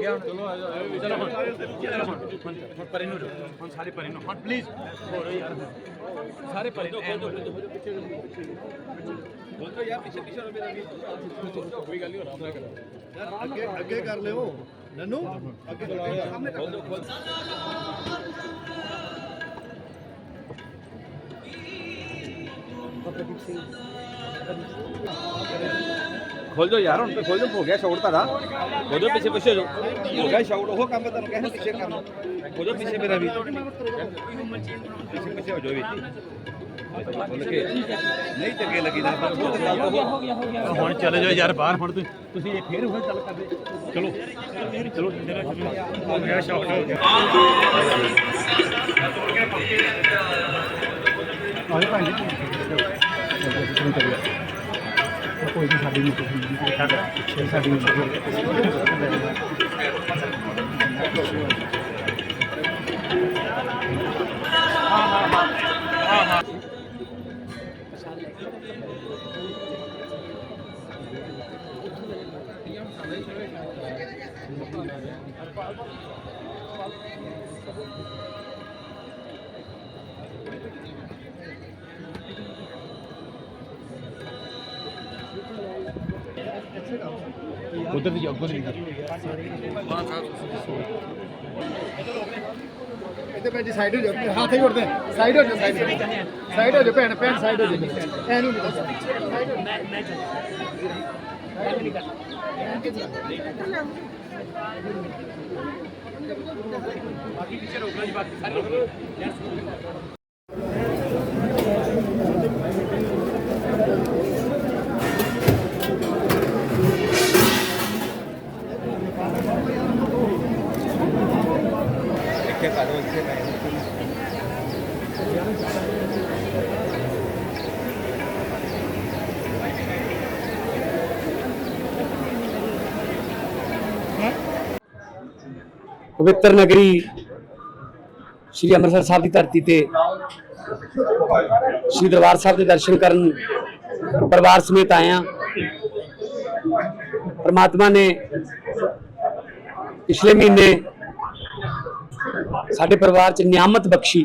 ਗਿਆ ਹੁਣ? ਚਲੋ ਚਲੋ ਹੁਣ। ਚਲੋ ਹੁਣ। ਹੁਣ ਪਰੇ ਨੂੰ ਜਾਓ। ਹੁਣ ਸਾਰੇ ਪਰੇ ਨੂੰ। ਹੁਣ ਪਲੀਜ਼ ਹੋ ਰਹੀ ਯਾਰ ਸਾਰੇ ਪਰੇ ਨੂੰ ਐਨ। ਬੋਲੋ। ਯਾਰ ਪਿੱਛੇ ਪਿੱਛੇ ਰੋ ਮੇਰਾ ਵੀ ਕੋਈ ਗੱਲ ਨਹੀਂ ਹੋ ਰਹਾ ਆਪਣਾ ਕਰੋ ਅੱਗੇ ਅੱਗੇ ਕਰ ਲਿਓ। ਨਨੂ ਅੱਗੇ ਸਾਹਮਣੇ ਖੋਲ ਦੋ ਖੋਲ ਖੋਲ ਜੋ ਯਾਰ ਹੁਣ ਤੇ ਖੋਲ ਜੋ ਹੋ ਗਿਆ ਸ਼ਾਟ ਤੁਹਾਡਾ। ਹੋ ਜਾ ਪਿੱਛੇ ਪਿੱਛੇ ਜੋ ਹੋ ਗਿਆ ਸ਼ਾਟ ਉਹ ਕੰਮ ਤੁਹਾਨੂੰ ਕਹਿੰਦਾ ਪਿੱਛੇ ਕਰਨਾ ਹੋ ਜਾ ਪਿੱਛੇ ਮੇਰਾ ਵੀ। ਪਿੱਛੇ ਪਿੱਛੇ ਹੋ ਜਾਓ ਵੀ। ਨਹੀਂ ਚੰਗੇ ਲੱਗੀ ਨਾ ਗੱਲ ਹੁਣ ਚਲੇ ਜਾਓ ਯਾਰ ਬਾਹਰ ਹੁਣ ਤੁਸੀਂ ਤੁਸੀਂ ਇਹ ਫੇਰ ਹੋਏ ਚੱਲ ਕਰਦੇ। ਚਲੋ। ਚਲੋ ਮੇਰਾ ਹੋ ਗਿਆ ਸ਼ਾਟ ਹੋ ਗਿਆ। ਆਲੇ ਭਾਈ ਜੀ। ਕੋਈ ਨਹੀਂ ਸਾਡੀ ਨਹੀਂ ਕੋਈ ਸਾਡੀ ਸਾਡੀ ਉਧਰ ਦੀ ਅੱਗੋਂ ਨਹੀਂ ਇੱਥੇ ਭੈਣ ਜੀ ਸਾਈਡ ਹੋ ਜਾਓ। ਹੱਥ ਹੀ ਉੜਦੇ ਸਾਈਡ ਹੋ ਜਾਓ ਸਾਈਡ ਸਾਈਡ ਹੋ ਜਾਓ ਭੈਣ ਭੈਣ ਸਾਈਡ ਹੋ ਜਾਓ। ਐ ਨੂੰ ਨਹੀਂ ਇੱਥੇ ਕਰੋ ਇੱਥੇ ਪਵਿੱਤਰ ਨਗਰੀ ਸ੍ਰੀ ਅੰਮ੍ਰਿਤਸਰ ਸਾਹਿਬ ਦੀ ਧਰਤੀ ਤੇ ਸ੍ਰੀ ਦਰਬਾਰ ਸਾਹਿਬ ਦੇ ਦਰਸ਼ਨ ਕਰਨ ਪਰਿਵਾਰ ਸਮੇਤ ਆਏ ਹਾਂ। ਪ੍ਰਮਾਤਮਾ ਨੇ ਪਿਛਲੇ ਮਹੀਨੇ ਸਾਡੇ ਪਰਿਵਾਰ ਚ ਨਿਆਮਤ ਬਖਸ਼ੀ।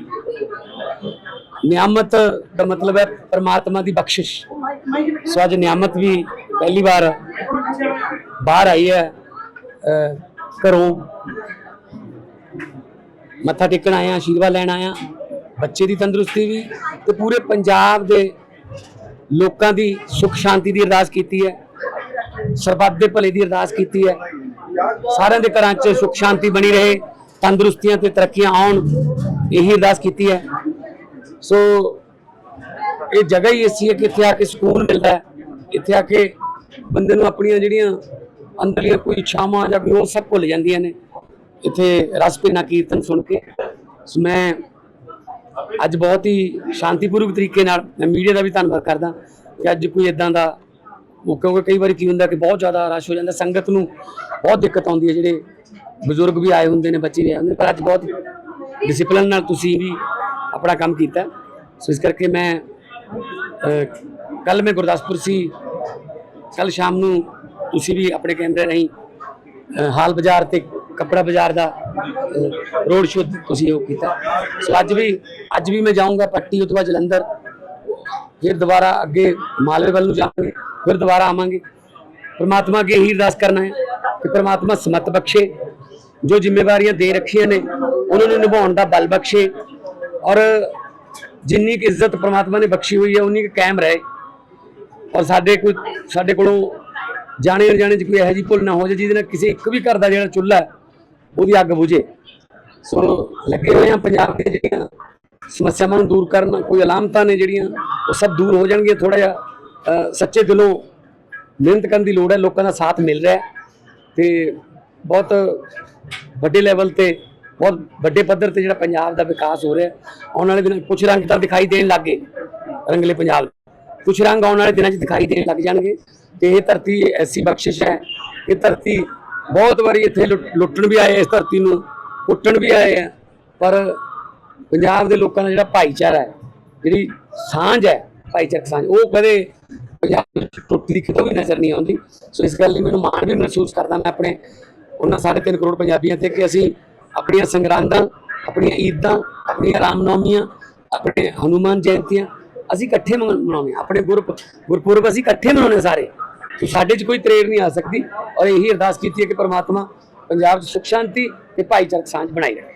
ਨਿਆਮਤ ਦਾ ਮਤਲਬ ਹੈ ਪਰਮਾਤਮਾ ਦੀ ਬਖਸ਼ਿਸ਼। ਸੋ ਅੱਜ ਨਿਆਮਤ ਵੀ ਪਹਿਲੀ ਵਾਰ ਬਾਹਰ ਆਈ ਹੈ ਘਰੋਂ। ਮੱਥਾ ਟੇਕਣ ਆਇਆ ਆਸ਼ੀਰਵਾਦ ਲੈਣ ਆਇਆ। ਬੱਚੇ ਦੀ ਤੰਦਰੁਸਤੀ ਵੀ ਤੇ ਪੂਰੇ ਪੰਜਾਬ ਦੇ ਲੋਕਾਂ ਦੀ ਸੁਖ ਸ਼ਾਂਤੀ ਦੀ ਅਰਦਾਸ ਕੀਤੀ ਹੈ। ਸਰਬੱਤ ਦੇ ਭਲੇ ਦੀ ਅਰਦਾਸ ਕੀਤੀ ਹੈ। ਸਾਰਿਆਂ ਦੇ ਘਰਾਂ 'ਚ ਸੁਖ ਸ਼ਾਂਤੀ ਬਣੀ ਰਹੇ। ਤੰਦਰੁਸਤੀਆਂ ਤੇ ਤਰੱਕੀਆਂ ਆਉਣ, ਇਹੀ ਅਰਦਾਸ ਕੀਤੀ ਹੈ। ਸੋ ਇਹ ਜਗ੍ਹਾ ਹੀ ਐਸੀ ਹੈ ਕਿ ਇੱਥੇ ਆ ਕੇ ਸਕੂਨ ਮਿਲਦਾ ਹੈ। ਇੱਥੇ ਆ ਕੇ ਬੰਦੇ ਨੂੰ ਆਪਣੀਆਂ ਜਿਹੜੀਆਂ ਅੰਦਰਲੀਆਂ ਕੋਈ ਇੱਛਾਵਾਂ ਜਾਂ ਕੋਈ ਹੋਰ ਸਭ ਭੁੱਲ ਜਾਂਦੀਆਂ ਨੇ। ਇੱਥੇ ਰਸ ਭਿੰਨਾ ਕੀਰਤਨ ਸੁਣ ਕੇ। ਸੋ ਮੈਂ ਅੱਜ ਬਹੁਤ ਹੀ ਸ਼ਾਂਤੀਪੂਰਵਕ ਤਰੀਕੇ ਨਾਲ, ਮੈਂ ਮੀਡੀਆ ਦਾ ਵੀ ਧੰਨਵਾਦ ਕਰਦਾ ਕਿ ਅੱਜ ਕੋਈ ਇਦਾਂ ਦਾ ਉਹ ਕਿਉਂਕਿ ਕਈ ਵਾਰੀ ਕੀ ਹੁੰਦਾ ਕਿ ਬਹੁਤ ਜ਼ਿਆਦਾ ਰਸ਼ ਹੋ ਜਾਂਦਾ ਸੰਗਤ ਨੂੰ ਬਹੁਤ ਦਿੱਕਤ ਆਉਂਦੀ ਹੈ ਜਿਹੜੇ ਬਜ਼ੁਰਗ ਵੀ ਆਏ ਹੁੰਦੇ ਨੇ ਬੱਚੇ ਵੀ ਆਏ ਹੁੰਦੇ ਨੇ, ਪਰ ਅੱਜ ਬਹੁਤ ਡਿਸਪਲਿਨ ਨਾਲ ਤੁਸੀਂ ਵੀ ਆਪਣਾ ਕੰਮ ਕੀਤਾ। ਸੋ ਇਸ ਕਰਕੇ ਮੈਂ ਕੱਲ ਮੈਂ ਗੁਰਦਾਸਪੁਰ ਸੀ ਕੱਲ ਸ਼ਾਮ ਨੂੰ ਤੁਸੀਂ ਵੀ ਆਪਣੇ ਕੈਮਰੇ ਰਾਹੀਂ ਹਾਲ ਬਾਜ਼ਾਰ ਤੇ ਕੱਪੜਾ ਬਾਜ਼ਾਰ ਦਾ ਰੋਡ ਸ਼ੋਅ ਤੁਸੀਂ ਉਹ ਕੀਤਾ। ਸੋ ਅੱਜ ਵੀ ਅੱਜ ਵੀ ਮੈਂ ਜਾਊਂਗਾ ਪੱਟੀ ਉਸ ਤੋਂ ਬਾਅਦ ਜਲੰਧਰ। ਫਿਰ ਦੁਬਾਰਾ ਅੱਗੇ ਮਾਲਵੇ ਵੱਲ ਨੂੰ ਜਾਵਾਂਗੇ, ਫਿਰ ਦੁਬਾਰਾ ਆਵਾਂਗੇ। ਪਰਮਾਤਮਾ ਅੱਗੇ ਇਹੀ ਅਰਦਾਸ ਕਰਨਾ ਹੈ ਕਿ ਪਰਮਾਤਮਾ ਸਮਤ ਬਖਸ਼ੇ, ਜੋ ਜ਼ਿੰਮੇਵਾਰੀਆਂ ਦੇ ਰੱਖੀਆਂ ਨੇ, ਉਹਨਾਂ ਨੂੰ ਨਿਭਾਉਣ ਦਾ ਬਲ ਬਖਸ਼ੇ। ਔਰ ਜਿੰਨੀ ਕੁ ਇੱਜ਼ਤ ਪਰਮਾਤਮਾ ਨੇ ਬਖਸ਼ੀ ਹੋਈ ਹੈ, ਉਨੀ ਕੁ ਕਾਇਮ ਰਹੇ। ਔਰ ਸਾਡੇ ਕੋਈ, ਸਾਡੇ ਕੋਲੋਂ ਜਾਣੇ ਅਣਜਾਣੇ ਚ ਕੋਈ ਇਹੋ ਜਿਹੀ ਭੁੱਲ ਨਾ ਹੋ ਜਾਏ, ਜਿਹਦੇ ਨਾਲ ਕਿਸੇ ਇੱਕ ਵੀ ਘਰ ਦਾ ਜਿਹੜਾ ਚੁੱਲ੍ਹਾ ਹੈ, ਉਹਦੀ ਅੱਗ ਬੁਝੇ। ਸੋ ਲੱਗੇ ਹੋਏ ਆ ਪੰਜਾਬ ਦੇ ਜਿਹੜੀਆਂ ਸਮੱਸਿਆਵਾਂ ਨੂੰ ਦੂਰ ਕਰਨ ਕੋਈ ਅਲਾਮਤਾਂ ਨੇ ਜਿਹੜੀਆਂ, ਉਹ ਸਭ ਦੂਰ ਹੋ ਜਾਣਗੀਆਂ ਥੋੜਾ ਜਿਹਾ ਸੱਚੇ ਦਿਲੋਂ ਮਿਹਨਤ ਕਰਨ ਦੀ ਲੋੜ ਹੈ, ਲੋਕਾਂ ਦਾ ਸਾਥ ਮਿਲ ਰਿਹਾ ਹੈ ਤੇ ਬਹੁਤ ਵੱਡੇ ਲੈਵਲ ਤੇ, ਬਹੁਤ ਵੱਡੇ ਪੱਧਰ ਤੇ ਜਿਹੜਾ ਪੰਜਾਬ ਦਾ ਵਿਕਾਸ ਹੋ ਰਿਹਾ ਆਉਣ ਵਾਲੇ ਦਿਨਾਂ 'ਚ ਕੁਝ ਰੰਗ ਤਾਂ ਦਿਖਾਈ ਦੇਣ ਲੱਗੇ ਰੰਗਲੇ ਪੰਜਾਬ ਕੁਝ ਰੰਗ ਆਉਣ ਵਾਲੇ ਦਿਨਾਂ 'ਚ ਦਿਖਾਈ ਦੇਣ ਲੱਗ ਜਾਣਗੇ ਤੇ ਇਹ ਧਰਤੀ ਐਸੀ ਬਖਸ਼ਿਸ਼ ਹੈ, ਇਹ ਧਰਤੀ ਬਹੁਤ ਵਾਰੀ ਇੱਥੇ ਲੁੱਟ- ਲੁੱਟਣ ਵੀ ਆਏ ਇਸ ਧਰਤੀ ਨੂੰ ਕੁੱਟਣ ਵੀ ਆਏ ਆ, ਪਰ ਪੰਜਾਬ ਦੇ ਲੋਕਾਂ ਦਾ ਜਿਹੜਾ ਭਾਈਚਾਰਾ ਹੈ, ਜਿਹੜੀ ਸਾਂਝ ਹੈ, ਭਾਈਚਾਰਕ ਸਾਂਝ, ਉਹ ਕਦੇ ਪੰਜਾਬ ਵਿੱਚ ਟੁੱਟਦੀ ਕਿਤੋਂ ਵੀ ਨਜ਼ਰ ਨਹੀਂ ਆਉਂਦੀ। ਸੋ ਇਸ ਗੱਲ ਲਈ ਮੈਨੂੰ ਮਾਣ ਵੀ ਮਹਿਸੂਸ ਕਰਦਾ, ਮੈਂ ਆਪਣੇ ਉਹਨਾਂ ਸਾਢੇ ਤਿੰਨ ਕਰੋੜ ਪੰਜਾਬੀਆਂ ਤੇ ਕਿ ਅਸੀਂ ਆਪਣੀਆਂ ਸੰਗਰਾਂਦਾਂ, ਆਪਣੀਆਂ ਈਦਾਂ, ਆਪਣੀਆਂ ਰਾਮਨੌਮੀਆਂ, ਆਪਣੇ ਹਨੂਮਾਨ ਜਯੰਤੀਆਂ ਅਸੀਂ ਇਕੱਠੇ ਮਨਾ- ਮਨਾਉਂਦੇ ਹਾਂ। ਆਪਣੇ ਗੁਰਪ, ਗੁਰਪੁਰਬ ਅਸੀਂ ਇਕੱਠੇ ਮਨਾਉਂਦੇ ਹਾਂ ਸਾਰੇ। ਸੋ ਸਾਡੇ 'ਚ ਕੋਈ ਤਰੇੜ ਨਹੀਂ ਆ ਸਕਦੀ ਔਰ ਇਹੀ ਅਰਦਾਸ ਕੀਤੀ ਹੈ ਕਿ ਪ੍ਰਮਾਤਮਾ ਪੰਜਾਬ 'ਚ ਸੁਖ ਸ਼ਾਂਤੀ ਤੇ ਭਾਈਚਾਰਕ ਸਾਂਝ ਬਣਾਈ ਰੱਖੇ।